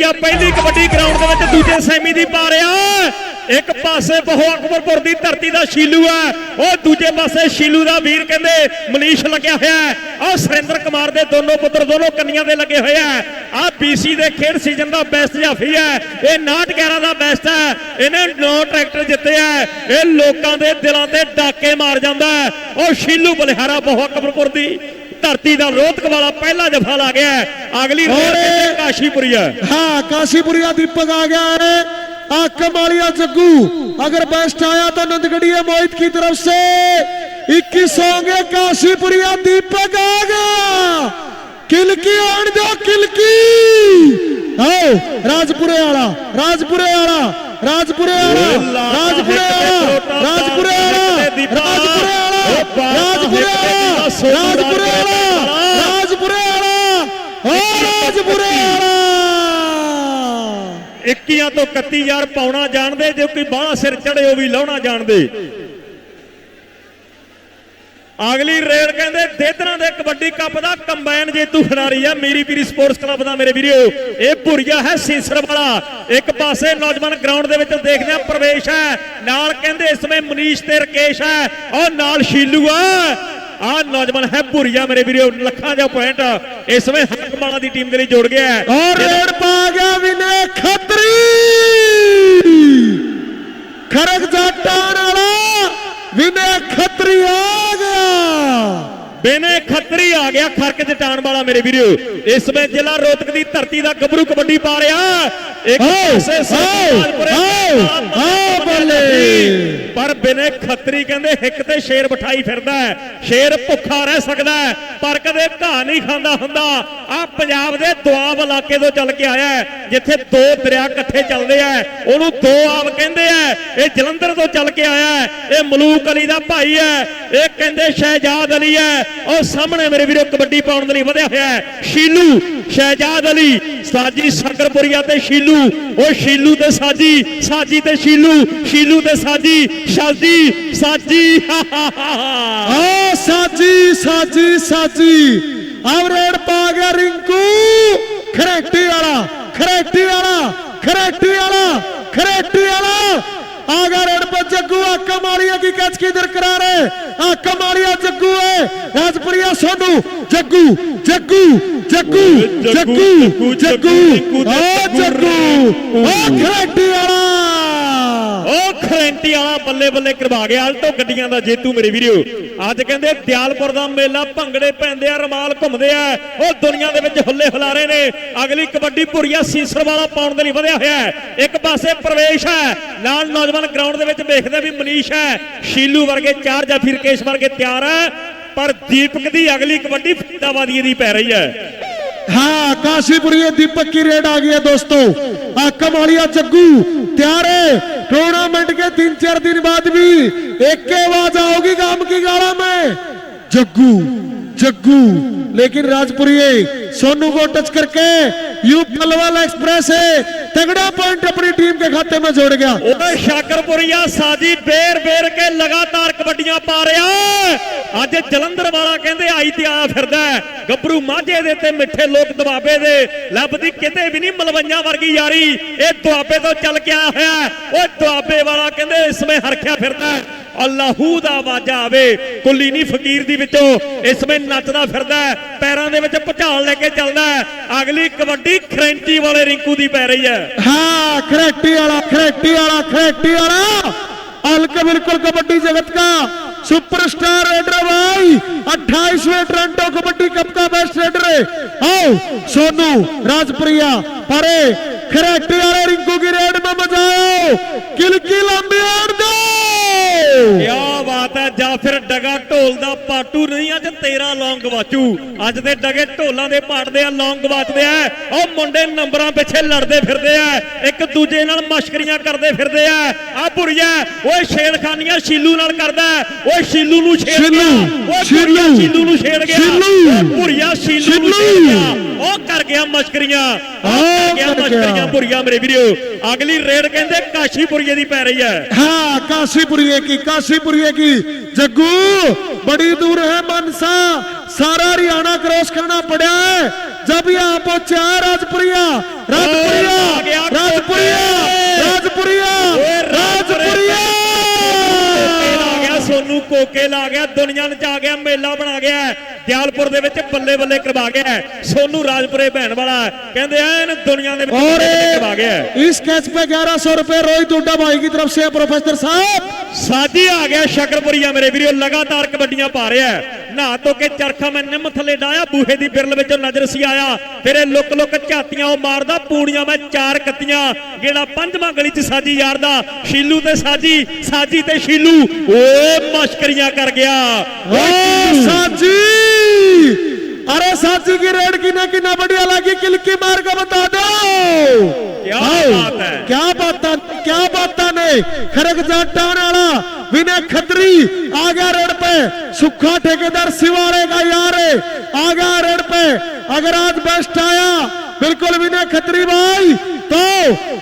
ਜਾਂ ਪਹਿਲੀ ਕਬੱਡੀ ਗਰਾਊਂਡ ਦੇ ਵਿੱਚ ਦੂਜੇ ਸੈਮੀ ਦੀ ਪਾ ਰਿਹਾ। ਇੱਕ ਪਾਸੇ ਬਹੁ ਅਕਬਰਪੁਰ ਦੀ ਧਰਤੀ ਦਾ ਸ਼ੀਲੂ ਹੈ। ਉਹ ਦੂਜੇ ਪਾਸੇ ਸ਼ੀਲੂ ਦਾ ਵੀਰ ਕਹਿੰਦੇ, ਮਨੀਸ਼ ਲੱਗਿਆ ਹੋਇਆ ਹੈ। ਆਹ ਸੁਰਿੰਦਰ ਕੁਮਾਰ ਦੇ ਦੋਨੋਂ ਪੁੱਤਰ ਦੋਨੋਂ ਕੰਨੀਆਂ ਦੇ ਲੱਗੇ ਹੋਏ ਆ ਆਹ BC ਦੇ ਖੇਡ ਸੀਜ਼ਨ ਦਾ ਬੈਸਟ ਜਾਫੀ ਹੈ। ਇਹ 911 ਦਾ ਬੈਸਟ ਹੈ। ਇਹਨੇ 9 ਟਰੈਕਟਰ ਜਿੱਤੇ ਆ ਇਹ ਲੋਕਾਂ ਦੇ ਦਿਲਾਂ ਤੇ ਡਾਕੇ ਮਾਰ ਜਾਂਦਾ ਹੈ। ਉਹ ਸ਼ੀਲੂ ਬਲਿਹਾਰਾ ਬਹੁ ਅਕਬਰਪੁਰ ਦੀ ਧਰਤੀ ਦਾ ਰੋਹਤਕ ਵਾਲਾ ਪਹਿਲਾ ਜਫਾ ਲਾ ਗਿਆ ਹੈ। ਅਗਲੀ ਰੇਡ ਔਰ ਇਹ- ਕਹਿੰਦੇ ਕਾਸ਼ੀਪੁਰੀਆ हाँ काशीपुरिया दीपक आ गया है आ कमालिया जग्गू अगर बेस्ट आया तो नंदगढ़िया मोहित की तरफ से 21 होंगे काशीपुरिया दीपक आ गया किलकी आन दो किलकी आओ राजपुरे वाला राजपुरे वाला राजपुरे वाला राजपुरे वाला राजपुरे वाला राजपुरे वाला राजपुरे वाला राजपुरे वाला 21 ਤੋਂ 31000 ਪਾਉਣਾ ਜਾਣਦੇ, ਜੇ ਕੋਈ ਬਾਹਲਾ ਸਿਰ ਚੜੇ ਉਹ ਵੀ ਲਾਉਣਾ ਜਾਣਦੇ। ਅਗਲੀ ਰੇਡ ਕਹਿੰਦੇ, ਦੇਦਰਾਂ ਦੇ ਕਬੱਡੀ ਕੱਪ ਦਾ ਕੰਬਾਈਨ ਜੇਤੂ ਖਿਡਾਰੀ ਆ, ਮੇਰੀ ਪੀਰੀ ਸਪੋਰਟਸ ਕਲੱਬ ਦਾ ਮੇਰੇ ਵੀਰੋ ਇਹ ਭੁਰੀਆ ਹੈ ਸੀਸਰ ਵਾਲਾ। ਇੱਕ ਪਾਸੇ ਨੌਜਵਾਨ ਗਰਾਊਂਡ ਦੇ ਵਿੱਚ ਦੇਖਦੇ ਆ, ਪ੍ਰਵੇਸ਼ ਹੈ। ਨਾਲ ਕਹਿੰਦੇ ਇਸ ਸਮੇਂ ਮਨੀਸ਼ ਤੇ ਰਕੇਸ਼ ਹੈ। ਔਰ ਨਾਲ ਸ਼ੀਲੂ ਆ। ਆਹ ਨੌਜਵਾਨ ਹੈ ਭੁਰੀਆ ਮੇਰੇ ਵੀਰੋ ਲੱਖਾਂ ਦਾ ਪੁਆਇੰਟ ਇਸ ਵੇ ਹਕਮਾਲਾ ਦੀ ਟੀਮ ਦੇ ਲਈ ਜੋੜ ਗਿਆ ਹੈ। ਔਰ ਰੇਡ ਪਾ ਗਿਆ ਵਿਨੇ ਖੱਤਰੀ। ਖਰਗ ਜੱਟਾਂ ਵਾਲਾ ਵਿਨੇ ਖੱਤਰੀ ਆ ਗਿਆ। ਬੇਨੇ ਖੱਤਰੀ ਆ ਗਿਆ ਖਰਕ ਚਟਾਣ ਵਾਲਾ ਮੇਰੇ ਵੀਰੋ। ਇਸ ਵਿੱਚ ਜ਼ਿਲ੍ਹਾ ਰੋਤਕ ਦੀ ਧਰਤੀ ਦਾ ਗੱਭਰੂ ਕਬੱਡੀ ਪਾ ਰਿਹਾ। ਇੱਕ ਪਾਸੇ ਸਾਹ ਆਓ। ਬੱਲੇ। ਪਰ ਬੇਨੇ ਖੱਤਰੀ ਕਹਿੰਦੇ ਹਿੱਕ ਤੇ ਸ਼ੇਰ ਬਿਠਾਈ ਫਿਰਦਾ ਹੈ ਸ਼ੇਰ ਭੁੱਖਾ ਰਹਿ ਸਕਦਾ ਹੈ ਪਰ ਕਦੇ ਘਾਹ ਨਹੀਂ ਖਾਂਦਾ ਹੁੰਦਾ। ਆ ਪੰਜਾਬ ਦੇ ਦੁਆਬ ਇਲਾਕੇ ਤੋਂ ਚੱਲ ਕੇ ਆਇਆ ਹੈ ਜਿੱਥੇ ਦੋ ਦਰਿਆ ਇਕੱਠੇ ਚੱਲਦੇ ਆ ਉਹਨੂੰ ਦੋ ਆਬ ਕਹਿੰਦੇ ਆ। ਇਹ ਜਲੰਧਰ ਤੋਂ ਚੱਲ ਕੇ ਆਇਆ ਇਹ ਮਲੂਕ ਅਲੀ ਦਾ ਭਾਈ ਹੈ ਇਹ ਕਹਿੰਦੇ ਸ਼ਹਿਜਾਦ ਅਲੀ ਹੈ। ਉਹ ਸਾਹਮਣੇ ਮੇਰੇ ਵੀਰੋ ਕਬੱਡੀ ਪਾਉਣ ਦੇ ਲਈ ਵਧਿਆ ਹੋਇਆ ਹੈ। ਸ਼ੀਲੂ ਸ਼ਹਿਜਾਦ ਅਲੀ, ਸਾਜੀ ਸ਼ੰਕਰਪੁਰੀਆ ਤੇ ਸ਼ੀਲੂ ਉਹ ਸ਼ੀਲੂ ਤੇ ਸਾਜੀ ਸਾਜੀ ਤੇ ਸ਼ੀਲੂ ਸ਼ੀਲੂ ਤੇ ਸਾਜੀ ਸਾਜੀ ਸਾਜੀ ਆ ਸਾਜੀ ਸਾਜੀ ਸਾਜੀ ਆਵਰੇੜ ਪਾ ਗਿਆ ਰਿੰਕੂ, ਖਰੇਟੀ ਵਾਲਾ ਖਰੇਟੀ ਵਾਲਾ ਖਰੇਟੀ ਵਾਲਾ ਖਰੇਟੀ ਵਾਲਾ। आगा रेड पर जग्गू आका मारिया की कैच की दरकरार है आका मारिया जग्गू है राजपुरिया सोनू जग्गू जग्गू जग्गू जग्गू जग्गू ओ जग्गू ओ खरेटी वाला ਬਹੁਤ ਖਰੰਟੀ ਵਾਲਾ ਬੱਲੇ ਬੱਲੇ ਕਰਵਾ ਗਿਆ ਅਲਟੋ ਗੱਡੀਆਂ ਦਾ ਜੇਤੂ ਮੇਰੇ ਵੀਰੋ। ਅੱਜ ਕਹਿੰਦੇ ਦਿਆਲਪੁਰ ਦਾ ਮੇਲਾ ਭੰਗੜੇ ਪੈਂਦੇ ਆ, ਰਮਾਲ ਘੁੰਮਦੇ ਆ। ਉਹ ਦੁਨੀਆ ਦੇ ਵਿੱਚ ਹੁੱਲੇ ਹੁਲਾਰੇ ਨੇ। ਅਗਲੀ ਕਬੱਡੀ ਭੁਰੀਆ ਸੀਸਰ ਵਾਲਾ ਪਾਉਣ ਦੇ ਲਈ ਵਧਿਆ ਹੋਇਆ ਹੈ। ਇੱਕ ਪਾਸੇ ਪ੍ਰਵੇਸ਼ ਹੈ। ਨਾਲ ਨੌਜਵਾਨ ਗਰਾਊਂਡ ਦੇ ਵਿੱਚ ਵੇਖਦੇ ਵੀ ਮਨੀਸ਼ ਹੈ। ਸ਼ੀਲੂ ਵਰਗੇ ਚਾਰ ਜਾਂ ਫਿਰ ਕੇਸ਼ ਵਰਗੇ ਤਿਆਰ ਹੈ। ਪਰ ਦੀਪਕ ਦੀ ਅਗਲੀ ਕਬੱਡੀ ਫਰੀਦਾਬਾਦੀਏ ਦੀ ਪੈ ਰਹੀ ਹੈ। ਹਾਂ, ਕਾਸ਼ੀਪੁਰੀਏ ਦੀਪਕ ਕੀ ਰੇਡ ਆ ਗਈ ਹੈ ਦੋਸਤੋ। ਆ ਕਮਾਲੀਆ ਚੱਗੂ ਤਿਆਰ ਹੈ। टूर्नामेंट के तीन चार दिन बाद भी एक के आवाज आओगी गांव की गाड़ा में जग्गू जग्गू लेकिन राजपुरी सोनू को टच करके यू पलवल एक्सप्रेस है तगड़ा पॉइंट अपनी टीम के खाते में जोड़ गया ਉਹਦਾ ਸ਼ਾਕਰਪੁਰੀਆ ਸਾਜੀ ਬੇਰ ਬੇਰ ਕੇ ਲਗਾਤਾਰ ਕਬੱਡੀਆਂ ਪਾ ਰਿਹਾ ਹੈ। ਅੱਜ ਜਲੰਧਰ ਵਾਲਾ ਕਹਿੰਦੇ ਆਈ ਤੇ ਆਇਆ ਫਿਰਦਾ ਹੈ। ਗੱਭਰੂ ਮਾਝੇ ਦੇ ਤੇ ਮਿੱਠੇ ਲੋਕ ਦਬਾਬੇ ਦੇ ਲੱਭਦੀ ਕਿਤੇ ਵੀ ਨਹੀਂ ਮਲਵਈਆਂ ਵਰਗੀ ਯਾਰੀ ਇਹ ਦੁਆਬੇ ਤੋਂ ਚੱਲ ਕੇ ਆਇਆ ਹੋਇਆ ਹੈ। ਉਹ ਦੁਆਬੇ ਵਾਲਾ ਕਹਿੰਦੇ ਇਸ ਸਮੇਂ ਹਰਖਿਆ ਫਿਰਦਾ ਹੈ। ਅੱਲਾਹੂ ਦਾ ਆਵਾਜ਼ਾ ਆਵੇ ਕੁੱਲੀ ਨਹੀਂ ਫਕੀਰ ਦੀ ਵਿੱਚੋਂ ਇਸ ਸਮੇਂ ਨੱਚਦਾ ਫਿਰਦਾ ਹੈ। ਪੈਰਾਂ ਦੇ ਵਿੱਚ ਭੁਚਾਲ ਲੈ ਕੇ ਚੱਲਦਾ ਹੈ। ਅਗਲੀ ਕਬੱਡੀ ਖਰੈਂਚੀ ਵਾਲੇ ਰਿੰਕੂ ਦੀ ਪੈ ਰਹੀ ਹੈ हाँ खरेटी वाला खरेटी वाला खरेटी वाला हल्के बिल्कुल कबड्डी जगत का सुपरस्टार रेडर भाई 28वें टोरंटो कबड्डी कप का बेस्ट रेडर है आओ सोनू राजप्रिया परे खरेटी वाले रिंकू की रेड में मजा आओ किलकी लंबी आड़ दो ਕਿਆ ਬਾਤ ਹੈ ਜਾਂ ਫਿਰ ਡਗਾ ਢੋਲ ਦਾ ਪਾਟੂ ਨਹੀਂ ਅੱਜ ਤੇਰਾ ਲੌਂਗ ਵਾਚੂ। ਅੱਜ ਦੇ ਡਗੇ ਢੋਲਾਂ ਦੇ ਪਾਟਦੇ ਆ ਲੌਂਗ ਵਾਚਦੇ ਆ। ਉਹ ਮੁੰਡੇ ਨੰਬਰਾਂ ਪਿੱਛੇ ਲੜਦੇ ਫਿਰਦੇ ਆ। ਇੱਕ ਦੂਜੇ ਨਾਲ ਮਸ਼ਕਰੀਆਂ ਕਰਦੇ ਫਿਰਦੇ ਆ। ਆ ਭੁਰੀਆ ਓਏ ਛੇੜਖਾਨੀਆਂ ਸ਼ੀਲੂ ਨਾਲ ਕਰਦਾ। ਓਏ ਸ਼ੀਲੂ ਨੂੰ ਛੇੜ ਗਿਆ। ਓਏ ਸ਼ੀਲੂ, ਨੂੰ ਛੇੜ ਗਿਆ। ਸ਼ੀਲੂ, ਸ਼ੀਲੂ ਨੂੰ ਛੇੜ। ਗਿਆ। ਗਿਆ ਮਸ਼ਕਰੀਆਂ ਉਹ ਆਹ ਕਰ ਗਿਆ ਕਰ ਗਿਆ। ਮਸ਼ਕਰੀਆਂ ਭੁਰੀਆ ਮੇਰੇ ਵੀਰੋ ਅਗਲੀ ਰੇਡ ਕਹਿੰਦੇ ਕਾਸ਼ੀਪੁਰੀਏ ਦੀ ਪੈ ਰਹੀ ਹੈ हाँ काशीपुरी की काशीपुरी की जग्गू बड़ी दूर है मनसा सारा हरियाणा क्रॉस करना पड़ा है जब यहाँ पहुंचा है राजपुरिया राजपुरिया आ गया राजपुरिया राजपुरिया ओए राजपुरिया। ਧੋਕੇ ਲਾ ਗਿਆ ਦੁਨੀਆ ਨਚਾ ਗਿਆ ਮੇਲਾ ਬਣਾ ਗਿਆ ਦਿਆਲਪੁਰ ਦੇ ਵਿੱਚ ਬੱਲੇ ਬੱਲੇ ਕਰਵਾ ਗਿਆ ਸੋਨੂ ਰਾਜਪੁਰੇ ਭੈਣ ਵਾਲਾ ਕਹਿੰਦੇ ਐਨ ਦੁਨੀਆ ਦੇ ਵਿੱਚ ਕਰਵਾ ਗਿਆ। ਇਸ ਕੈਚ ਪੇ 1100 ਰੁਪਏ ਰੋਹਿਤ ਉੱਡਾ ਭਾਈ ਦੀ ਤਰਫ ਸੇ ਪ੍ਰੋਫੈਸਰ ਸਾਹਿਬ। ਸਾਜੀ ਆ ਗਿਆ ਸ਼ਕਰਪੁਰੀਆ ਮੇਰੇ ਵੀਰੋ ਲਗਾਤਾਰ ਕਬੱਡੀਆਂ ਪਾ ਰਿਹਾ। ਨਹਾ ਧੋ ਕੇ ਚਰਖਾ ਮੈਂ ਨਿੰਮ ਥੱਲੇ ਡਾਇਆ ਬੂਹੇ ਦੀ ਬਿਰਲ ਵਿੱਚੋਂ ਨਜ਼ਰ ਸੀ ਆਇਆ। ਫਿਰ ਇਹ ਲੁੱਕ ਲੁੱਕ ਝਾਤੀਆਂ ਉਹ ਮਾਰਦਾ ਪੂਣੀਆਂ ਮੈਂ ਚਾਰ ਕੱਤੀਆਂ। ਜਿਹੜਾ ਪੰਜਵਾਂ ਗਲੀ 'ਚ ਸਾਜੀ ਯਾਰ ਦਾ ਸ਼ੀਲੂ ਤੇ ਸਾਜੀ ਸਾਜੀ ਤੇ ਸ਼ੀਲੂ। ਓ ਮਸ਼ਕਰੀਆਂ ਕਰ ਗਿਆ। ਓ ਸਾਜੀ! अरे साची की रेड की ना कितना बढ़िया लगी किलकी मार का बता दो। क्या बात है। क्या बात था क्या बात ने खरक जाटान वाला विनय खत्री आ गया रेड पे। सुखा ठेकेदार सिवाड़े का यार आ गया रेड पे। अगर आज बेस्ट आया ਬਿਲਕੁਲ ਵੀ ਨਾ ਖਤਰੀ ਬਾਈ ਤੋ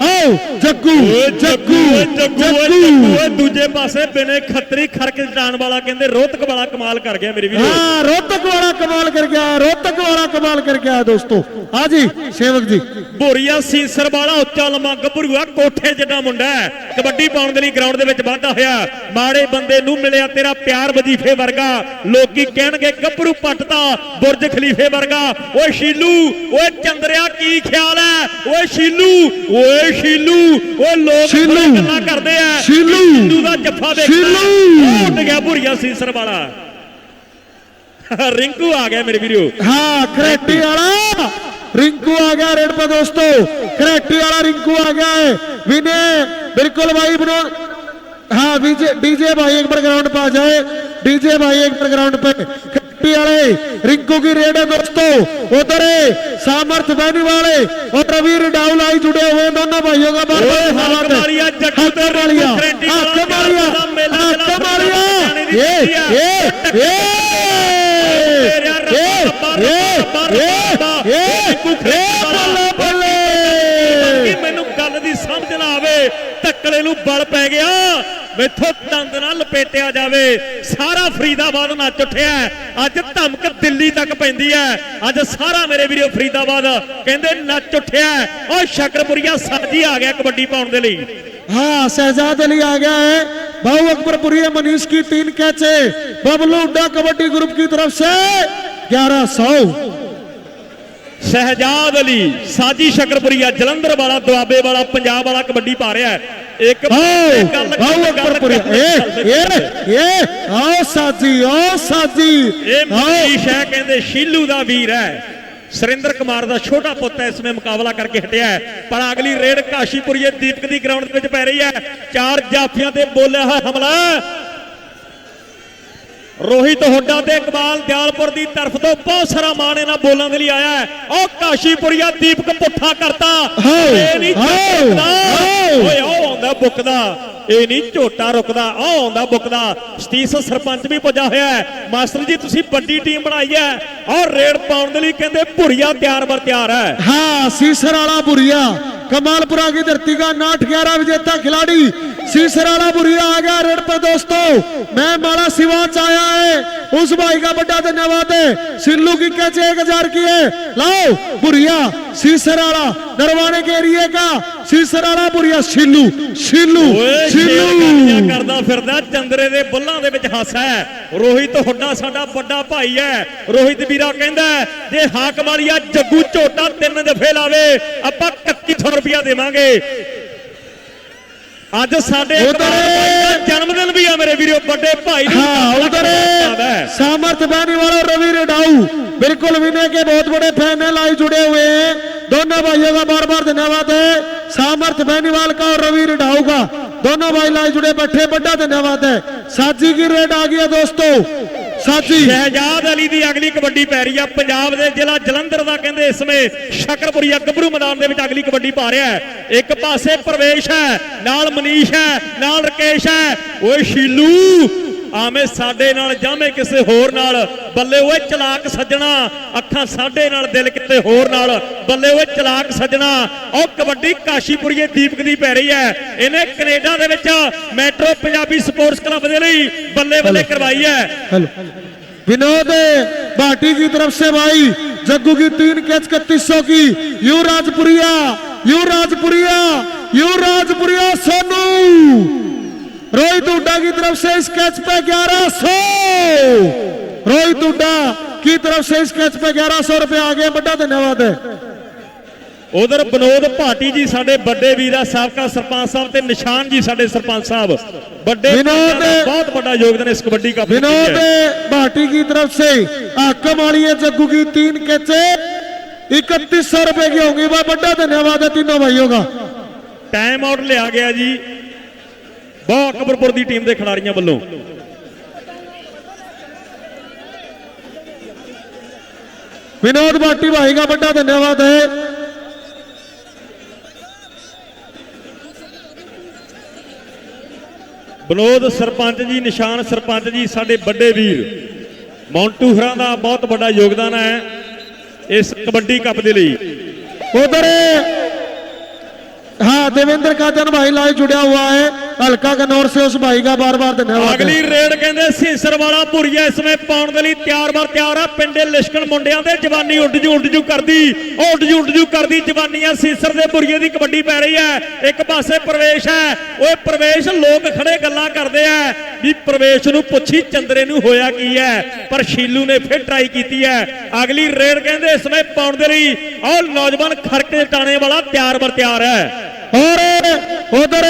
ਆਓ ਜੱਗੂ ਜੱਗੂ ਜੱਗੂ ਦੂਜੇ ਪਾਸੇ ਬਿਨੇ ਖੱਤਰੀ ਖਰਕ ਜਾਣ ਵਾਲਾ ਕਹਿੰਦੇ ਰੋਤਕ ਵਾਲਾ ਕਮਾਲ ਕਰ ਗਿਆ ਮੇਰੇ ਵੀਰੋ ਹਾਂ ਰੋਤਕ ਵਾਲਾ ਕਮਾਲ ਕਰ ਗਿਆ ਰੋਤਕ ਵਾਲਾ ਕਮਾਲ ਕਰ ਗਿਆ ਦੋਸਤੋ। ਆ ਜੀ ਸੇਵਕ ਜੀ। ਬੋਰੀਆ ਸੀਸਰ ਵਾਲਾ ਉੱਚਾ ਲੰਮਾ ਗੱਭਰੂਆ ਕੋਠੇ ਜਿੱਡਾ ਮੁੰਡਾ ਕਬੱਡੀ ਪਾਉਣ ਦੇ ਲਈ ਗਰਾਊਂਡ ਦੇ ਵਿੱਚ ਵਾਧਾ ਹੋਇਆ। ਮਾੜੇ ਬੰਦੇ ਨੂੰ ਮਿਲਿਆ ਤੇਰਾ ਪਿਆਰ ਵਜੀਫੇ ਵਰਗਾ। ਲੋਕੀ ਕਹਿਣਗੇ ਗੱਭਰੂ ਪੱਟਦਾ ਬੁਰਜ ਖਲੀਫੇ ਵਰਗਾ। ਓਏ ਸ਼ੀਲੂ ਓਏ ਚੰਦਰਿਆ ਕੀ ਖਿਆਲ ਹੈ ਓਏ ਸ਼ੀਲੂ ਓਏ ਸ਼ੀਲੂ ਓਏ ਲੋਕ ਸ਼ੀਲੂ। ਬੜੀਆਂ ਗੱਲਾਂ ਕਰਦੇ ਆ ਸ਼ੀਲੂ। ਸ਼ੀਲੂ ਦਾ ਜੱਫਾ ਵੇਖਦਾ ਸ਼ੀਲੂ। ਉੱਡ ਗਿਆ ਬੋਰੀਆ ਸੀਸਰ ਵਾਲਾ ਰਿੰਕੂ ਆ ਗਿਆ ਮੇਰੇ ਵੀਰੋ हाँ करेटी वाला रिंकू आ गया रेड पे दोस्तों करेटी वाला रिंकू आ गया है विनय बिल्कुल भाई बनो हाँ डीजे डीजे भाई एक बार ग्राउंड पे आ जाए डीजे भाई एक बार ग्राउंड पे करेटी वाले रिंकू की रेड है दोस्तों उधर है सामर्थ बहनी वाले और रवीर डाउल आई जुड़े हुए हैं दोनों भाइयों का बार ओए, हक मारिया, जग्गू हक ते मारिया करेटी वाला हक मारिया प्यार का मेला हक चला, मारिया जाने दी ये दिया। ये ये ये ये ये ये ਬੱਲੇ ਬੱਲੇ ਕਿ ਮੈਨੂੰ ਗੱਲ ਦੀ ਸਮਝ ਨਾ ਆਵੇ ਟੱਕਲੇ ਨੂੰ ਬਲ ਪੈ ਗਿਆ ਮੈਥੋਂ ਦੰਦ ਨਾਲ ਲਪੇਟਿਆ ਜਾਵੇ ਸਾਰਾ ਫਰੀਦਾਬਾਦ ਨੱਚ ਉੱਠਿਆ ਹੈ। ਅੱਜ ਧਮਕ ਦਿੱਲੀ ਤੱਕ ਪੈਂਦੀ ਹੈ ਅੱਜ ਸਾਰਾ ਮੇਰੇ ਵੀਰੋ ਫਰੀਦਾਬਾਦ ਕਹਿੰਦੇ ਨੱਚ ਉੱਠਿਆ ਹੈ। ਉਹ ਸ਼ਕਰਪੁਰੀਆ ਸਾਜੀ ਆ ਗਿਆ ਕਬੱਡੀ ਪਾਉਣ ਦੇ ਲਈ हाँ शहजाद अली आ गया है भाऊ अकबरपुरी मनीष की तीन कैचे बबलू हुड्डा कबड्डी ग्रुप की तरफ से ग्यारह सौ ਸ਼ਹਿਜਾਦ ਅਲੀ ਸਾਜੀ ਸ਼ਕਰਪੁਰੀਆ ਜਲੰਧਰ ਵਾਲਾ ਦੁਆਬੇ ਵਾਲਾ ਪੰਜਾਬ ਵਾਲਾ ਕਬੱਡੀ ਪਾ ਰਿਹਾ ਹੈ। ਇੱਕ ਆਓ ਉੱਪਰ ਪੁਰੇ। ਇਹ ਇਹ ਇਹ ਆਓ ਸਾਜੀ ਆਓ ਸਾਜੀ। ਇਹ ਮਨੀਸ਼ ਹੈ ਕਹਿੰਦੇ ਸ਼ੀਲੂ ਦਾ ਵੀਰ ਹੈ। ਸਰਿੰਦਰ ਕੁਮਾਰ ਦਾ ਛੋਟਾ ਪੁੱਤ ਹੈ ਇਸ ਮੁਕਾਬਲਾ ਕਰਕੇ ਹਟਿਆ ਪਰ ਅਗਲੀ ਰੇਡ ਕਾਸ਼ੀਪੁਰੀਏ ਦੀਪਕ ਦੀ ਗਰਾਊਂਡ ਵਿੱਚ ਪੈ ਰਹੀ ਹੈ। ਚਾਰ ਜਾਫੀਆਂ ਤੇ ਬੋਲਿਆ ਹੋਇਆ ਹਮਲਾ। ਰੋਹਿਤ ਹੋਡਾ ਤੇ ਇਕਬਾਲ ਦਿਆਲਪੁਰ ਦੀ ਤਰਫ ਤੋਂ ਬਹੁਤ ਸਾਰਾ ਮਾਣ ਇਹਨਾਂ ਬੋਲਾਂ ਦੇ ਲਈ ਆਇਆ ਹੈ। ਉਹ ਕਾਸ਼ੀਪੁਰੀਆ ਦੀਪਕ ਪੁੱਠਾ ਕਰਤਾ। ਇਹ ਨਹੀਂ ਓਏ ਆਉਂਦਾ ਬੁੱਕਦਾ ਇਹ ਨਹੀਂ ਝੋਟਾ ਰੁਕਦਾ ਉਹ ਆਉਂਦਾ ਬੁੱਕਦਾ ਸਤੀਸ਼ ਸਰਪੰਚ ਵੀ ਪੁੱਜਾ ਹੋਇਆ ਹੈ ਮਾਸਟਰ ਜੀ ਤੁਸੀਂ ਵੱਡੀ ਟੀਮ ਬਣਾਈ ਹੈ ਔਰ ਰੇਡ ਪਾਉਣ ਦੇ ਲਈ ਕਹਿੰਦੇ ਭੁਰੀਆ ਤਿਆਰ ਬਰ ਤਿਆਰ ਹੈ हाँ सीसराला बुरिया कमालपुरा की धरती का नाट ग्यारह विजेता खिलाड़ी सीसराला बुरिया आ गया रेड पर दोस्तों मैं माला सिवाच आया है उस भाई का बड़ा धन्यवाद है सिल्लू की कैचे एक हजार की है लाओ बुरिया सीसराला नरवाने के एरिए का सीसराला बुरिया सिल्लू ਛਿਲੂ ਛਿਲੂ। ਕਰਦਾ ਫਿਰਦਾ ਚੰਦਰੇ ਦੇ ਬੁੱਲਾਂ ਦੇ ਵਿੱਚ ਹਾਸਾ ਹੈ। ਰੋਹਿਤ ਹੁੱਡਾ ਸਾਡਾ ਵੱਡਾ ਭਾਈ ਹੈ। ਰੋਹਿਤ ਵੀਰਾ ਕਹਿੰਦਾ ਜੇ ਹਾਕਮ ਵਾਲੀਆ ਜੱਗੂ ਝੋਟਾ ਤਿੰਨ ਦਫੇ ਲਾਵੇ ਆਪਾਂ 3100 ਰੁਪਇਆ ਦੇਵਾਂਗੇ। ਅੱਜ ਸਾਡੇ ਉਧਰ- ਇਕਬਾਲ ਭਾਈ ਦਾ ਜਨਮ ਦਿਨ ਵੀ ਆ ਮੇਰੇ ਵੀਰੋ ਵੱਡੇ ਭਾਈ ਨੂੰ हाँ ਲੱਖ उधर ਧੰਨਵਾਦ है ਹੈ। सामर्थ बहनी वाला रवि रेडाऊ बिल्कुल विनय के बहुत बड़े फैन है लाई जुड़े हुए हैं दोनों भाइयों का बार बार धन्यवाद है सामर्थ बहनीवाल का और रवि रेडाऊ का दोनों भाई लाई जुड़े बैठे बड़ा धन्यवाद है साजी की रेड आ गई है दोस्तों साजी ਸ਼ਹਿਜਾਦ ਅਲੀ ਦੀ ਅਗਲੀ ਕਬੱਡੀ ਪੈ ਰਹੀ ਆ। ਪੰਜਾਬ ਦੇ ਜ਼ਿਲ੍ਹਾ ਜਲੰਧਰ ਦਾ ਕਹਿੰਦੇ ਇਸ ਸਮੇਂ ਸ਼ਕਰਪੁਰੀਆ ਗੱਭਰੂ ਮੈਦਾਨ ਦੇ ਵਿੱਚ ਅਗਲੀ ਕਬੱਡੀ ਪਾ ਰਿਹਾ ਹੈ। ਇੱਕ ਪਾਸੇ ਪ੍ਰਵੇਸ਼ ਹੈ, ਨਾਲ ਮਨੀਸ਼ ਹੈ, ਨਾਲ ਰਕੇਸ਼ ਹੈ। ਓਏ ਸ਼ੀਲੂ ਆਵੇਂ ਸਾਡੇ ਨਾਲ ਜਾਵੇਂ ਕਿਸੇ ਹੋਰ ਨਾਲ ਬੱਲੇ ਓਏ ਚਲਾਕ ਸੱਜਣਾ ਅੱਖਾਂ ਸਾਡੇ ਨਾਲ ਦਿਲ ਕਿਤੇ ਹੋਰ ਨਾਲ ਬੱਲੇ ਓਏ ਚਲਾਕ ਸੱਜਣਾ ਉਹ ਕਬੱਡੀ ਕਾਸ਼ੀਪੁਰੀਏ ਦੀਪਕ ਦੀ ਪੈ ਰਹੀ ਹੈ ਇਹਨੇ ਕੈਨੇਡਾ ਦੇ ਵਿੱਚ ਮੈਟਰੋ ਪੰਜਾਬੀ ਸਪੋਰਟਸ ਕਲੱਬ ਦੇ ਲਈ ਬੱਲੇ ਬੱਲੇ ਕਰਵਾਈ ਹੈ हेलो विनोद भाटी की तरफ से भाई जग्गू की तीन कैच इकतीस की युवराजपुरिया युवराजपुरिया युवराजपुरिया सोनू रोहित हुड्डा की तरफ से इस कैच पे ग्यारह सौ रोहित हुड्डा की तरफ से इस कैच पे ग्यारह सौ रुपए आ गए बड़ा धन्यवाद है ਉਧਰ ਬਨੋਦ ਭਾਟੀ ਜੀ ਸਾਡੇ ਵੱਡੇ ਵੀਰ ਆ ਸਾਬਕਾ ਸਰਪੰਚ ਸਾਹਿਬ ਤੇ ਨਿਸ਼ਾਨ ਜੀ ਸਾਡੇ ਸਰਪੰਚ ਸਾਹਿਬ ਵੱਡੇ ਵਿਨੋਦ- ਭਾਈਆਂ ਦਾ ਬਹੁਤ ਵੱਡਾ ਯੋਗਦਾਨ ਇਸ ਕਬੱਡੀ ਕੱਪ ਵਿੱਚ विनोद ਹੈ। भाटी की तरफ से हाकम वाली है जग्गू की तीन कैचे इकतीस सौ रुपए की होंगी भाई बड़ा धन्यवाद है तीनों भाइयों का ਟਾਈਮ ਆਊਟ ਲਿਆ ਗਿਆ ਜੀ ਬਾ ਅਕਬਰਪੁਰ ਦੀ ਟੀਮ ਦੇ ਖਿਡਾਰੀਆਂ ਵੱਲੋਂ। ਵਿਨੋਦ ਬਾਟੀ ਭਾਈ ਦਾ ਵੱਡਾ ਧੰਨਵਾਦ ਹੈ। ਬਨੋਦ ਸਰਪੰਚ ਜੀ ਨਿਸ਼ਾਨ ਸਰਪੰਚ ਜੀ ਸਾਡੇ ਵੱਡੇ ਵੀਰ। ਮੌਂਟੂ ਹਰਾਂ ਦਾ ਬਹੁਤ ਵੱਡਾ ਯੋਗਦਾਨ ਹੈ ਇਸ ਕਬੱਡੀ ਕੱਪ ਦੇ ਲਈ। ਉਧਰ ਹਾਂ ਦੇਵਿੰਦਰ ਕਾਜਨ ਭਾਈ ਲਾਈ ਜੁੜਿਆ ਹੋਇਆ ਹੈ। ਹਲਕਾ ਕਨੌਰ ਸੇ ਉਸ ਭਾਈ ਦਾ ਬਾਰ-ਬਾਰ ਧੰਨਵਾਦ ਅਗਲੀ ਰੇਡ ਕਹਿੰਦੇ ਸੀਸਰ ਵਾਲਾ ਭੁਰੀਆ ਇਸ ਵੇ ਪਾਉਣ ਦੇ ਲਈ ਤਿਆਰ ਬਰ ਤਿਆਰ ਆ। ਪਿੰਡੇ ਲਿਸ਼ਕਣ ਮੁੰਡਿਆਂ ਦੇ ਜਵਾਨੀ ਉੱਡ ਜੂ ਉੱਡ ਜੂ ਕਰਦੀ ਉੱਡ ਜੂ ਉੱਡ ਜੂ ਕਰਦੀ। ਜਵਾਨੀਆਂ ਸੀਸਰ ਦੇ ਭੁਰੀਏ ਦੀ ਕਬੱਡੀ ਪੈ ਰਹੀ ਹੈ। ਇੱਕ ਪਾਸੇ ਪ੍ਰਵੇਸ਼ ਹੈ। ਓਏ ਪ੍ਰਵੇਸ਼, ਲੋਕ ਖੜੇ ਗੱਲਾਂ ਕਰਦੇ ਆ। ਵੀ ਪ੍ਰਵੇਸ਼ ਨੂੰ ਪੁੱਛੀ ਚੰਦਰੇ ਨੂੰ ਹੋਇਆ ਕੀ ਹੈ? ਪਰ ਸ਼ੀਲੂ ਨੇ ਫਿਰ ਟਰਾਈ ਕੀਤੀ ਹੈ। ਅਗਲੀ ਰੇਡ ਕਹਿੰਦੇ ਇਸ ਵੇ ਪਾਉਣ ਦੇ ਲਈ, ਆਹ ਨੌਜਵਾਨ ਖੜਕੇ ਟਾਣੇ ਵਾਲਾ ਤਿਆਰ ਬਰ ਤਿਆਰ ਹੈ। और उधर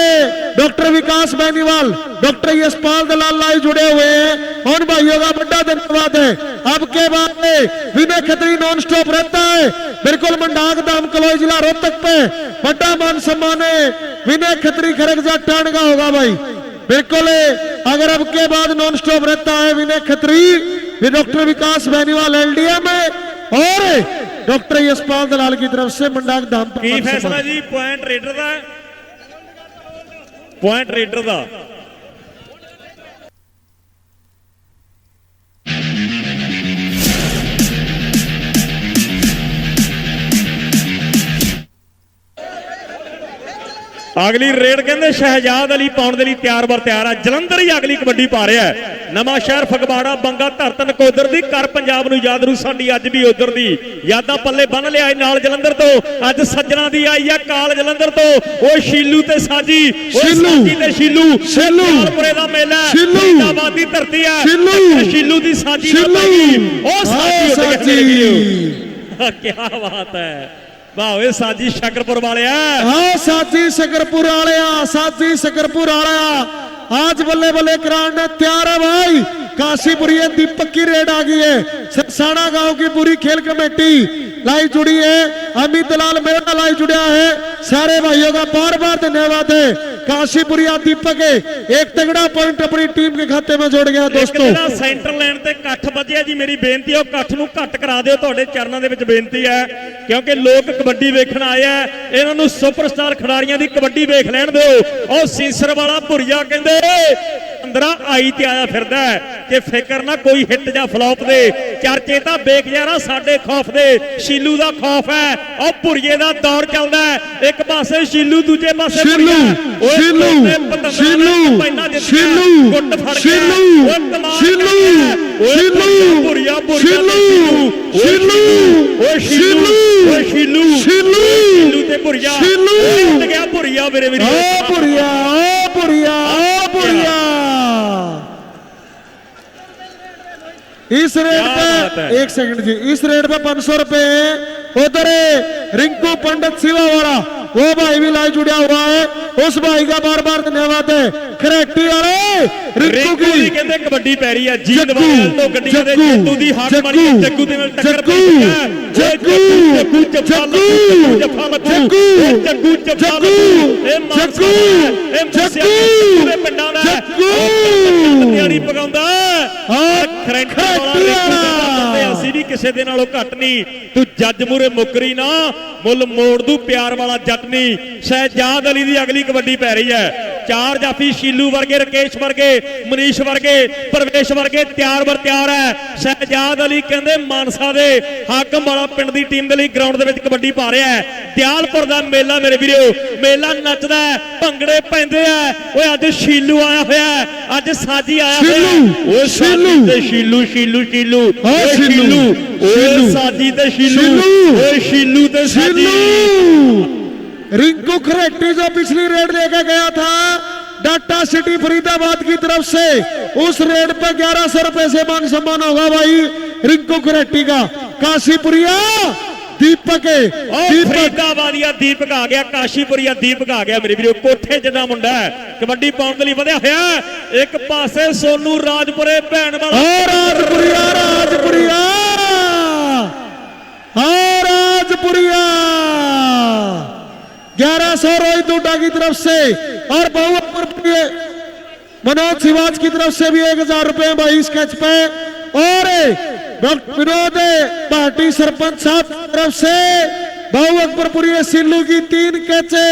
doctor Vikas Beniwal, doctor Yashpal Dalal live जुड़े हुए हैं। उन भाइयों का बड़ा धन्यवाद है। अब के बाद में विनय खत्री नॉन स्टॉप रहता है। बिल्कुल मंडाक धाम कलोई जिला रोहतक पे। बड़ा मान सम्मान है। विनय खत्री खरगजा टाण का होगा भाई। बिल्कुल अगर अब के बाद नॉन स्टॉप रहता है विनय खत्री डॉक्टर विकास बैनीवाल एलडीए में और डॉक्टर यशपाल दलाल की तरफ से मंडाक धाम की फैसला जी पॉइंट रेडर का पॉइंट रेडर का ਅਗਲੀ ਰੇਡ ਕਹਿੰਦੇ ਸ਼ਹਿਜਾਦ ਅਲੀ ਪਾਉਣ ਦੇ ਲਈ ਤਿਆਰ ਬਰ ਤਿਆਰ ਆ ਜਲੰਧਰ ਹੀ ਅਗਲੀ ਕਬੱਡੀ ਪਾ ਰਿਹਾ ਹੈ ਨਵਾਂ ਸ਼ਹਿਰ ਫਗਵਾੜਾ ਬੰਗਾ ਧਰਤ ਨਕੋਦਰ ਦੀ ਕਰ ਪੰਜਾਬ ਨੂੰ ਯਾਦ ਰੂ ਸਾਡੀ ਅੱਜ ਵੀ ਉਧਰ ਦੀ ਯਾਦਾਂ ਪੱਲੇ ਬੰਨ ਲਿਆ ਏ ਨਾਲ ਜਲੰਧਰ ਤੋਂ ਅੱਜ ਸੱਜਣਾ ਦੀ ਆਈ ਆ ਕਾਲ ਜਲੰਧਰ ਤੋਂ ਉਹ ਸ਼ੀਲੂ ਤੇ ਸਾਜੀ ਸ਼ੀਲੂ। ਤੇ ਸ਼ੀਲੂ ਸ਼ੀਲੂ। ਸਿਆਲਪੁਰੇ ਦਾ ਮੇਲਾ ਹੈ। ਸ਼ੀਲੂ। ਫਰੀਦਾਬਾਦ ਦੀ ਧਰਤੀ ਆ ਸ਼ੀਲੂ। ਦੀ ਸਾਜੀ ਨਾਲ ਉਹ ਸਾਜੀ ਉੱਡ ਕੀ ਬਾਤ ਹੈ ਵਾਹ ਓਏ ਸਾਜੀ ਸ਼ਕਰਪੁਰ ਵਾਲਿਆ हाँ साथी शकरपुर आलिया साथी शकरपुर आलिया आज बल्ले बल्ले कराने तैयार है भाई काशीपुरी है दीपक की रेड आ गई है सरसाना गांव की पूरी खेल कमेटी लाइव जुड़ी है अमित दलाल मेरा लाइव जुड़ा है सारे भाइयों का बार बार धन्यवाद है काशीपुरिया दीपक है एक तगड़ा पॉइंट अपनी टीम के खाते में जोड़ गया ਇੱਕ दोस्तों ਜਿਹੜਾ ਸੈਂਟਰ ਲਾਈਨ ਤੇ ਇਕੱਠ ਵੱਜਿਆ ਜੀ ਮੇਰੀ ਬੇਨਤੀ ਹੈ ਉਹ ਇਕੱਠ ਨੂੰ ਘੱਟ ਕਰਾ ਦਿਓ ਤੁਹਾਡੇ ਚਰਨਾਂ ਦੇ ਵਿੱਚ ਬੇਨਤੀ ਹੈ ਕਿਉਂਕਿ ਲੋਕ ਕਬੱਡੀ ਵੇਖਣ ਆਏ ਆ ਇਹਨਾਂ ਨੂੰ ਸੁਪਰਸਟਾਰ ਖਿਡਾਰੀਆਂ ਦੀ ਕਬੱਡੀ ਵੇਖ ਲੈਣ ਦਿਓ ਉਹ ਸੀਸਰ ਵਾਲਾ ਭੁਰੀਆ ਕਹਿੰਦੇ ਕੰਦਰਾ ਆਈ ਤੇ ਆਇਆ ਫਿਰਦਾ ਕਿ ਫਿਕਰ ਨਾ ਕੋਈ ਹਿੱਟ ਜਾਂ ਫਲੌਪ ਦੇ। ਚਰਚੇ ਤਾਂ ਬੇਗਜ਼ਾਰਾ ਸਾਡੇ ਖੌਫ ਦੇ। ਸ਼ੀਲੂ ਦਾ ਖੌਫ ਹੈ। ਉਹ ਭੁਰੀਏ ਦਾ ਦੌਰ ਚੱਲਦਾ ਇੱਕ ਪਾਸੇ ਸ਼ੀਲੂ ਦੂਜੇ ਪਾਸੇ ਸ਼ੀਲੂ ਸ਼ੀਲੂ ਸ਼ੀਲੂ ਸ਼ੀਲੂ ਸ਼ੀਲੂ ਸ਼ੀਲੂ ਸ਼ੀਲੂ ਭੁਰੀਆ ਭੁਰੀਆ ਸ਼ੀਲੂ ਸ਼ੀਲੂ ਸ਼ੀਲੂ। ਓ ਸ਼ੀਲੂ ਸ਼ੀਲੂ ਤੇ ਭੁਰੀਆ। ਸ਼ੀਲੂ। ਗਿਆ ਭੁਰੀਆ ਮੇਰੇ ਵੀਰੇ। ਓ ਭੁਰੀਆ ਓ ਭੁਰੀਆ। इस रेट क्या बात पे है? एक सेकंड जी इस रेट पे पांच सौ रुपए उधर रिंकू पंडित शिवा वाला वो भाई भी लाइव जुड़ा हुआ है उस भाई का बार बार धन्यवाद है खरेटी वाले रिंकू ਰਿੰਕੂ ਦੀ की ਕਹਿੰਦੇ ਕਬੱਡੀ ਪੈ ਰਹੀ ਹੈ ਜੀ ਜੱਗੂ, ਦਵਾਲ ਤੋਂ ਗੱਡੀਆਂ ਦੇ ਜੱਗੂ, ਜੱਗੂ ਦੀ ਹਾਕ ਮਾਰੀ ਹੈ, ਜੱਗੂ, ਜੱਗੂ ਦੇ ਨਾਲ ਟੱਕਰ ਜੱਗੂ, ਪਈ ਹੈ ਓਏ ਜੱਗੂ, ਜੱਗੂ ਜੱਫਾ ਜੱਗੂ, ਲੱਗੂ, ਜੱਫਾ ਲੱਗੂ ਜੱਗੂ, ਓਏ ਜੱਗੂ ਜੱਫਾ ਜੱਗੂ, ਲੱਗੂ ਇਹ ਮਾਨਸਾ ਜੱਗੂ, ਦਾ ਹੈ, ਇਹ ਮੂਸਿਆ ਜੱਗੂ, ਦੇ ਪਿੰਡਾਂ ਦਾ ਹੈ। ਜੱਗੂ। ਲੁਧਿਆਣੀ ਪਕਾਉਂਦਾ ਹਾਂ, ਖਰੈਂਟੀ ਵਾਲਾ ਖਰੈਂਟੀ ਰਿੰਕੂ ਵਾਲਾ। ਕਹਿੰਦਾ ਬੰਦੇ ਅਸੀਂ ਵੀ ਕਿਸੇ ਦੇ ਨਾਲੋਂ ਘੱਟ ਨਹੀਂ। ਤੂੰ ਜੱਜ ਮੂਰੇ ਮੁੱਕਰੀ ਨਾ ਮੁੱਲ ਮੋੜ ਦੂ ਪਿਆਰ ਵਾਲਾ ਜੱਟ ਨਹੀਂ। ਸ਼ਹਿਜਾਦ ਅਲੀ ਦੀ ਅਗਲੀ ਕਬੱਡੀ ਪੈ ਰਹੀ ਹੈ। ਚਾਰ ਜਾਫੀ ਸ਼ੀਲੂ ਵਰਗੇ ਰਕੇਸ਼ ਵਰਗੇ ਮਨੀਸ਼ ਵਰਗੇ ਪ੍ਰਵੇਸ਼ ਵਰਗੇ ਤਿਆਰ ਬਰ ਤਿਆਰ ਹੈ। ਸ਼ਹਿਜਾਦ ਅਲੀ ਕਹਿੰਦੇ ਮਾਨਸਾ ਦੇ ਹਾਕਮ ਵਾਲਾ ਪਿੰਡ ਦੀ ਟੀਮ ਦੇ ਲਈ ਗਰਾਊਂਡ ਦੇ ਵਿੱਚ ਕਬੱਡੀ ਪਾ ਰਿਹਾ ਹੈ। ਦਿਆਲਪੁਰ ਦਾ ਮੇਲਾ ਮੇਰੇ ਵੀਰੋ ਮੇਲਾ ਨੱਚਦਾ ਹੈ ਭੰਗੜੇ ਪੈਂਦੇ ਆ ਓਏ ਅੱਜ ਸ਼ੀਲੂ ਆਇਆ ਹੋਇਆ ਅੱਜ ਸਾਜੀ ਆਇਆ ਹੋਇਆ ਸ਼ੀਲੂ, ਓਏ ਸਾਜੀ ਸ਼ੀਲੂ। ਤੇ ਸ਼ੀਲੂ ਸ਼ੀਲੂ ਸ਼ੀਲੂ ਓਏ ਸ਼ੀਲੂ, ਓਏ ਸ਼ੀਲੂ। ਸਾਜੀ ਤੇ ਸ਼ੀਲੂ ਸ਼ੀਲੂ। ਓਏ ਸ਼ੀਲੂ ਤੇ ਸਾਜੀ सिल्लू रिंकू खरेट्टी जो पिछली रेड लेके गया था डाटा सिटी फरीदाबाद की तरफ से उस रेड पे ग्यारह सौ रुपए से मान सम्मान होगा भाई रिंकू खरेट्टी का काशीपुरिया दीपक है ਉਹ दीपक ਫਰੀਦਾਬਾਦੀਆ ਦੀਪਕ ਆ ਗਿਆ ਕਾਸ਼ੀਪੁਰੀਆ ਦੀਪਕ ਆ ਗਿਆ ਮੇਰੇ ਵੀਰੋ ਕੋਠੇ ਜਿੱਦਾਂ ਮੁੰਡਾ ਹੈ ਕਬੱਡੀ ਪਾਉਣ ਦੇ ਲਈ ਵਧਿਆ ਹੋਇਆ ਹੈ। ਇੱਕ ਪਾਸੇ ਸੋਨੂ ਰਾਜਪੁਰੇ ਭੈਣ ਵਾਲਾ और राजपुरिया हाँ राजपुरिया। ग्यारह सौ रोहित हुड्डा की तरफ़ से और बहुपुर मनोज शिवाज की तरफ़ से भी एक हज़ार रुपए भाई स्केच पे। और विनोद पार्टी सरपंच साहब की तरफ़ से बहु अकबरपुरी सिल्लू की तीन कैचे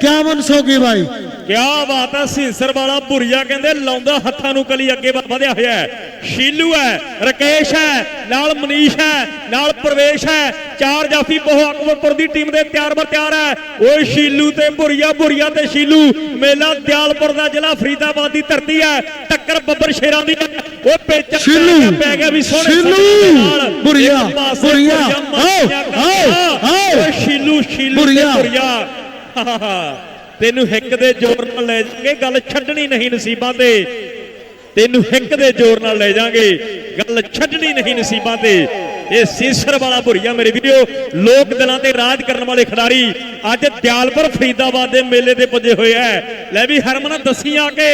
ਕਿਆ ਮਨਸੋਗੀ ਬਾਈ? ਕਿਆ ਬਾਤ ਹੈ ਸਿੰਸਰ ਵਾਲਾ ਭੁਰੀਆ ਕਹਿੰਦੇ ਲਾਉਂਦਾ ਹੱਥਾਂ ਨੂੰ ਕਲੀ ਅੱਗੇ ਵਧਿਆ ਹੋਇਆ ਸ਼ੀਲੂ ਹੈ ਰਕੇਸ਼ ਹੈ ਨਾਲ ਮਨੀਸ਼ ਹੈ ਨਾਲ ਪ੍ਰਵੇਸ਼ ਹੈ। ਚਾਰ ਜਾਫੀ ਬਹੁ ਅਕਬਰਪੁਰ ਦੀ ਟੀਮ ਦੇ ਤਿਆਰ ਬਰ ਤਿਆਰ ਹੈ। ਓਏ ਸ਼ੀਲੂ ਤੇ ਭੁਰੀਆ ਭੁਰੀਆ ਤੇ ਸ਼ੀਲੂ। ਮੇਲਾ ਦਿਆਲਪੁਰ ਦਾ ਜ਼ਿਲ੍ਹਾ ਫਰੀਦਾਬਾਦ ਦੀ ਧਰਤੀ ਹੈ। ਟੱਕਰ ਬੱਬਰ ਸ਼ੇਰਾਂ ਦੀ ਉਹ ਪੇਚਾ ਪੈ ਗਿਆ ਵੀ ਸੋਹਣੇ ਸ਼ੀਲੂ ਭੁਰੀਆ ਭੁਰੀਆ। ਆਓ ਸ਼ੀਲੂ ਸ਼ੀਲੂ ਤੇ ਤੈਨੂੰ ਹਿੱਕ ਦੇ ਜ਼ੋਰ ਨਾਲ ਲੈ ਜਾਾਂਗੇ ਗੱਲ ਛੱਡਣੀ ਨਹੀਂ ਨਸੀਬਾਂ ਤੇ। ਤੈਨੂੰ ਹਿੱਕ ਦੇ ਜ਼ੋਰ ਨਾਲ ਲੈ ਜਾਾਂਗੇ ਗੱਲ ਛੱਡਣੀ ਨਹੀਂ ਨਸੀਬਾਂ ਤੇ। ਇਹ ਸੀਸਰ ਵਾਲਾ ਭੁਰੀਆ ਮੇਰੇ ਵੀਰੋ ਲੋਕ ਦਿਲਾਂ ਤੇ ਰਾਜ ਕਰਨ ਵਾਲੇ ਖਿਡਾਰੀ ਅੱਜ ਦਿਆਲਪੁਰ ਫਰੀਦਾਬਾਦ ਦੇ ਮੇਲੇ ਤੇ ਪੁੱਜੇ ਹੋਏ ਐ। ਲੈ ਵੀ ਹਰਮਨ ਦੱਸੀ ਆ ਕੇ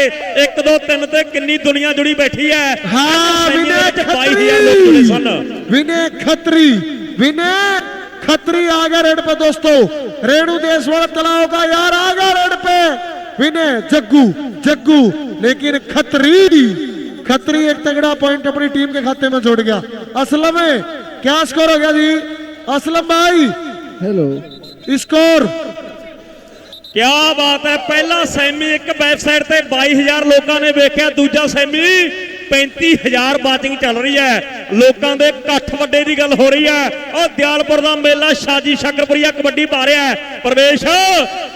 1 2 3 ਤੇ ਕਿੰਨੀ ਦੁਨੀਆ ਜੁੜੀ ਬੈਠੀ ਐ। ਹਾਂ ਵਿਨੇ ਖੱਤਰੀ। ਵਿਨੇ ਖੱਤਰੀ ਵਿਨੇ खत्री गया रेड पे दोस्तों। रेणु देशवाल तलाव का यार आ गया रेड पे। विनय जग्गू जग्गू। लेकिन खत्री खत्री एक तगड़ा पॉइंट अपनी टीम के खाते में जोड़ गया। असलम है क्या स्कोर हो गया जी? असलम भाई। हेलो स्कोर क्या बात है पहला सेमी एक वेबसाइट से पे हज़ार लोगों ने वेख्या दूजा सेमी 35000 ਵਾਚਿੰਗ ਚੱਲ ਰਹੀ ਹੈ। ਲੋਕਾਂ ਦੇ ਇਕੱਠ ਵੱਡੇ ਦੀ ਗੱਲ ਹੋ ਰਹੀ ਹੈ। ਉਹ ਦਿਆਲਪੁਰ ਦਾ ਮੇਲਾ ਸ਼ਾਜੀ ਸ਼ਕਰਪੁਰੀਆ ਕਬੱਡੀ ਪਾ ਰਿਹਾ ਹੈ। ਪ੍ਰਵੇਸ਼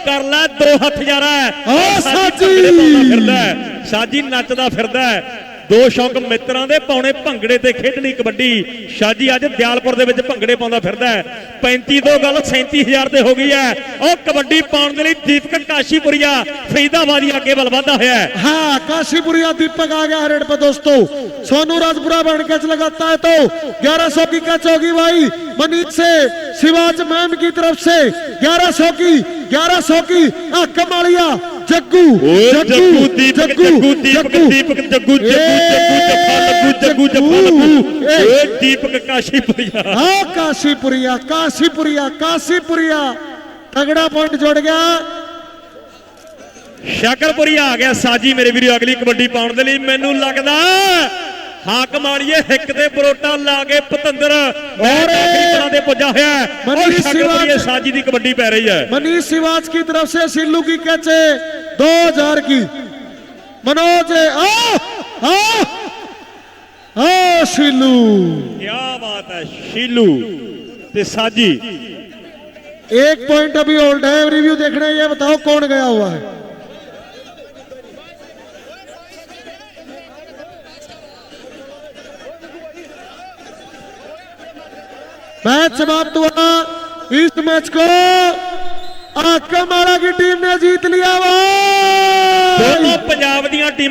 ਕਰ ਲੈ ਦੋ ਹੱਥ ਜਾਰਾ ਓ ਸਾਜੀ! ਫਿਰਦਾ ਹੈ। ਸਾਜੀ ਨੱਚਦਾ ਫਿਰਦਾ ਹੈ। ਦੋ ਸ਼ੌਕ ਮਿੱਤਰਾਂ ਦੇ ਪਾਉਣੇ ਭੰਗੜੇ ਤੇ ਖੇਡਣੀ ਕਬੱਡੀ ਸ਼ਾਜੀ ਅੱਜ ਦਿਆਲਪੁਰ ਦੇ ਵਿੱਚ ਭੰਗੜੇ ਪਾਉਂਦਾ ਫਿਰਦਾ ਹੈ 35 ਤੋਂ ਗੱਲ 37000 ਤੇ ਹੋ ਗਈ ਹੈ ਉਹ ਕਬੱਡੀ ਪਾਉਣ ਦੇ ਲਈ ਦੀਪਕ ਕਾਸ਼ੀਪੁਰੀਆ ਫਰੀਦਾਬਾਦੀ ਅੱਗੇ ਵੱਲ ਵਧਦਾ ਹੋਇਆ ਹੈ हाँ काशीपुरिया दीपक आ गया रेड पे दोस्तों सोनू राजपुरा बैंड कैच लगाता है तो 1100 की कैच होगी भाई मनीष से शिवाज मैम की तरफ से 1100 की 1100 की आ, कमालिया ਜੱਗੂ ਜੱਗੂ ਦੀਪਕ ਜੱਗੂ ਦੀਪਕ ਦੀਪਕ ਜੱਗੂ ਜੱਗੂ ਜੱਗੂ ਜੱਫਾ ਜੱਗੂ ਜੱਫਾ ਦੀਪਕ ਕਾਸ਼ੀਪੁਰੀਆ। ਹਾਂ ਕਾਸ਼ੀਪੁਰੀਆ ਕਾਸ਼ੀਪੁਰੀਆ ਕਾਸ਼ੀਪੁਰੀਆ। ਤਗੜਾ ਪੁਆਇੰਟ ਜੁੜ ਗਿਆ। ਸ਼ਾਕਰਪੁਰੀਆ ਆ ਗਿਆ ਸਾਜੀ ਮੇਰੇ ਵੀਰੋ ਅਗਲੀ ਕਬੱਡੀ ਪਾਉਣ ਦੇ ਲਈ। ਮੈਨੂੰ ਲੱਗਦਾ ਹਾਕ ਮਾਰੀਏ ਹਿੱਕ ਤੇ ਪਰੋਟਾ ਲਾ ਕੇ ਪਤੰਦਰ ਔਰ ਔਰ ਦੇ ਪੁੱਜਾ ਹੋਇਆ ਹੈ। ਔਰ ਮਨੀਸ਼ ਸ਼ਕਰਪੁਰੀਆ ਸਿਵਾਜ- ਸਾਜੀ ਦੀ ਕਬੱਡੀ ਪੈ ਰਹੀ ਹੈ मनीष शिवाज की तरफ से सिल्लू की कैच है दो हजार की मनोज आ आ आ सिल्लू ਕੀ ਬਾਤ ਹੈ ਸ਼ੀਲੂ ਤੇ ਸਾਜੀ एक पॉइंट अभी होल्ड है रिव्यू देखना है ये बताओ कौन गया हुआ है मैच समाप्त हुआ इस मैच को आकमारा की टीम ने जीत लिया वा दोनों पंजाब दियां टीम